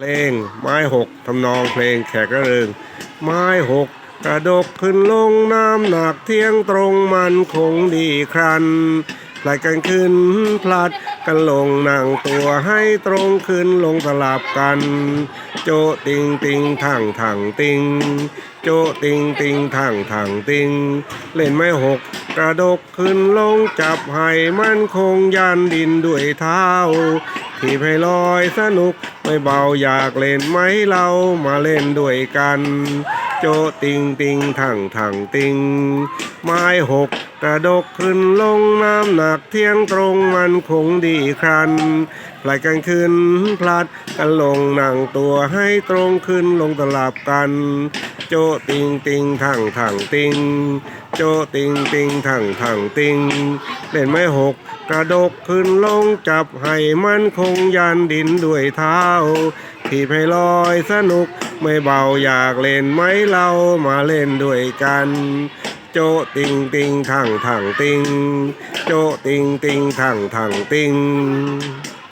เพลงไม้หกทำนองเพลงแขกระเริง ไม้หกกระดกขึ้นลงน้ำหนักเที่ยงตรงมันคงดีครันไหลกันขึ้นพลัดกันลงนั่งตัวให้ตรงขึ้นลงสลับกัน โจติงติงถังถังติง โจติงติงถังถังติง เล่นไม้หกกระดกขึ้นลงจับให้มันคงยันดินด้วยเท้า ที่ให้ลอยสนุกไม่เบาอยากเล่นไหมเรามาเล่นด้วยกัน โจติงติงถังถังติง ไม้หกกระดกขึ้นลงน้ำหนักเที่ยงตรงมันคงดีครันพลายกันขึ้นพลัดกันลงนั่งตัวให้ตรงขึ้นลงตลับกัน โจติงติงถังถังติง โจติงติงถังถังติง เล่นไม้หกกระดกขึ้นลงจับให้มันคงยันดินด้วยเท้าที่ให้ลอยสนุกไม่เบาอยากเล่นไหมเรามาเล่นด้วยกัน โจติงติงถังถังติง โจติงติงถังถังติง